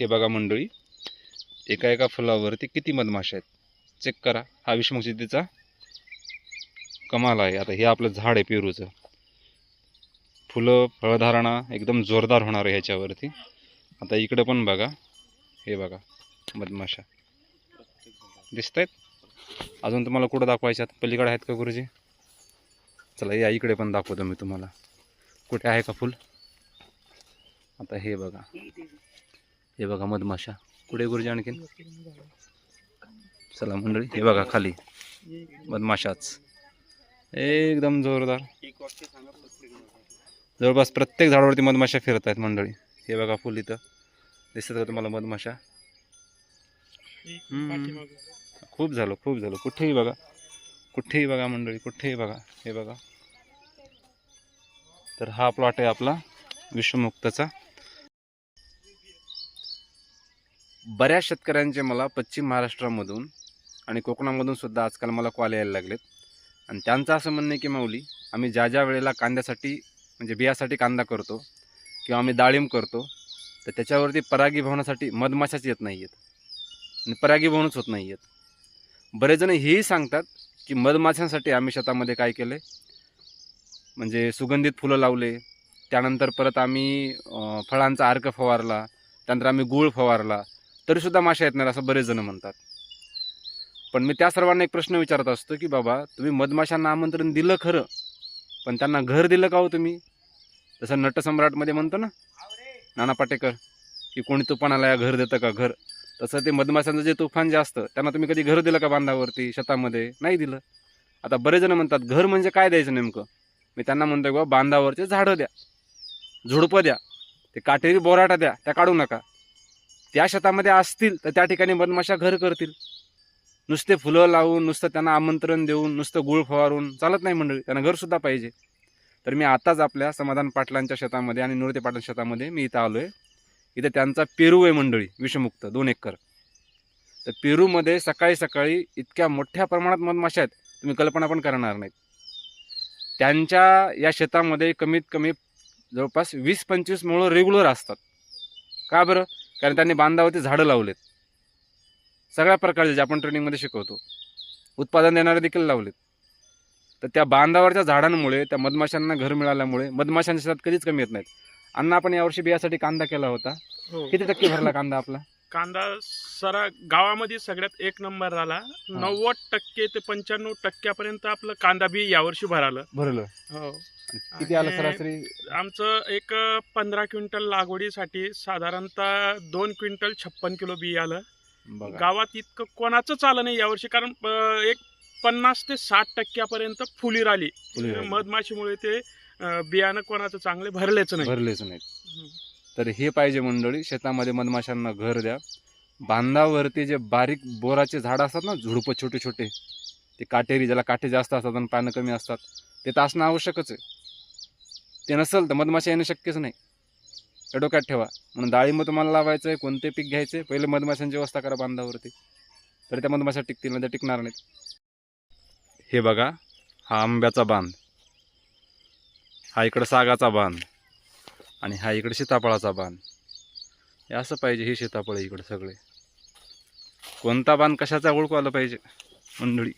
हे बघा मंडळी एका एका फुलावरती किती मधमाशा आहेत? चेक करा. हा विषमुख सिद्धीचा कमाल आहे. आता हे आपलं झाड आहे पेरूचं. फुलं फळधारणा एकदम जोरदार होणार आहे ह्याच्यावरती. आता इकडं पण बघा. हे बघा मधमाशा. दिसत आहेत अजून तुम्हाला कुठं दाखवायच्यात? पलीकडे आहेत का गुरुजी? चला या इकडे पण दाखवतो मी तुम्हाला. कुठे आहे का फुल? आता हे बघा. हे बघा मधमाशा. कुठे गुरुजी आणखीन? चला मंडळी हे बघा खाली. मधमाशाच. एकदम जोरदार. जवळपास प्रत्येक झाडावरती मधमाशा फिरत आहेत मंडळी. हे बघा फुल इथं. दिसत का तुम्हाला मधमाशा? खूप झालं खूप झालं. कुठेही बघा. कुठेही बघा मंडळी कुठेही बघा. हे बघा. तर हा प्लॉट आहे आपला विश्वमुक्ताचा. बऱ्याच शेतकऱ्यांचे मला पश्चिम महाराष्ट्रामधून आणि कोकणामधून सुद्धा आजकाल मला कॉल यायला लागलेत. आणि त्यांचं असं म्हणणं आहे की माऊली आम्ही ज्या ज्या वेळेला कांद्यासाठी म्हणजे बियासाठी कांदा करतो किंवा आम्ही डाळिंब करतो तर त्याच्यावरती परागीभवनासाठी मधमाशाच येत नाही आहेत आणि परागीभवनच होत नाही आहेत बरेचजण हेही सांगतात की मधमाशांसाठी आम्ही शेतामध्ये काय केलं म्हणजे सुगंधित फुलं लावले त्यानंतर परत आम्ही फळांचा अर्क फवारला त्यानंतर आम्ही गूळ फवारला तरीसुद्धा माशा येत नाही असं बरेच जण म्हणतात. पण मी त्या सर्वांना एक प्रश्न विचारत असतो की बाबा तुम्ही मधमाशांना आमंत्रण दिलं खरं पण त्यांना घर दिलं का हो तुम्ही? जसं नटसम्राटमध्ये म्हणतो ना नाना पाटेकर की कोणी तुफानाला या घर देतं का घर? तसं ते मधमाशांचं जे तुफान जे असतं त्यांना तुम्ही कधी घर दिलं का बांधावरती शेतामध्ये? नाही दिलं. आता बरेच जण म्हणतात घर म्हणजे काय द्यायचं नेमकं? मी त्यांना म्हणतो बाबा बांधावरचे झाडं द्या झुडपं द्या ते काटेरी बोराटा द्या त्या काढू नका. त्या शेतामध्ये असतील तर त्या ठिकाणी मधमाशा घर करतील. नुसते फुलं लावून नुसतं त्यांना आमंत्रण देऊन नुसतं गुळ फवारून चालत नाही मंडळी. त्यांना घरसुद्धा पाहिजे. तर मी आताच आपल्या समाधान पाटलांच्या शेतामध्ये आणि नृत्य पाटील शेतामध्ये मी इथं आलो आहे इथं त्यांचा पेरू आहे मंडळी विषमुक्त दोन एकर. तर पेरूमध्ये सकाळी सकाळी इतक्या मोठ्या प्रमाणात मधमाशा आहेत तुम्ही कल्पना पण करणार नाहीत. त्यांच्या या शेतामध्ये कमीत कमी जवळपास वीस पंचवीस मुळं रेग्युलर असतात. का बरं? कारण त्यांनी बांधावरती झाडं लावलेत. सगळ्या प्रकारचे जे आपण ट्रेनिंगमध्ये शिकवतो. उत्पादन देणारे देखील लावलेत. तर त्या बांधावरच्या झाडांमुळे त्या मधमाशांना घर मिळाल्यामुळे मधमाशांच्या शेतात कधीच कमी येत नाहीत. अण्णा आपण यावर्षी बियासाठी कांदा केला होता. हो. किती टक्के भरला कांदा आपला? कांदा सरा गावामध्ये सगळ्यात एक नंबर झाला. नव्वद टक्के ते पंच्याण्णव टक्क्यापर्यंत आपलं कांदा बी यावर्षी भरालं. भरलं. हो. किती आलं आणि सरासरी? आमचं एक पंधरा क्विंटल लागवडीसाठी साधारणतः दोन क्विंटल छप्पन किलो बी आलं. बघा. गावात इतकं कोणाचंच आलं नाही यावर्षी कारण अं, एक पन्नास ते साठ टक्क्यापर्यंत फुलीर फुली राहिली. मधमाशीमुळे ते अं, बियाणं कोणाचं चांगले भरलेच नाही. भरलेच नाहीत. तर हे पाहिजे मंडळी शेतामध्ये मधमाशांना घर द्या. बांधावरती जे बारीक बोराचे झाडं असतात ना झुडपं छोटे छोटे ते काटेरी ज्याला काटे जास्त असतात आणि पानं कमी असतात ते तर असणं आवश्यकच आहे. ते नसेल तर मधमाशा येणं शक्यच नाही. हे डोक्यात ठेवा. म्हणून डाळिंब तुम्हाला लावायचं आहे कोणते पीक घ्यायचे पहिले मधमाशांची व्यवस्था करा बांधावरती. तर त्या मधमाशा टिकतील नाही टिकणार नाहीत. हे बघा हा आंब्याचा बांध. हा इकडं सागाचा बांध. आणि हा इकडे सीताफळाचा बांध. हे असं पाहिजे हे सीताफळ इकडं सगळे. कोणता बांध कशाचा ओळखू आलं पाहिजे मंडळी.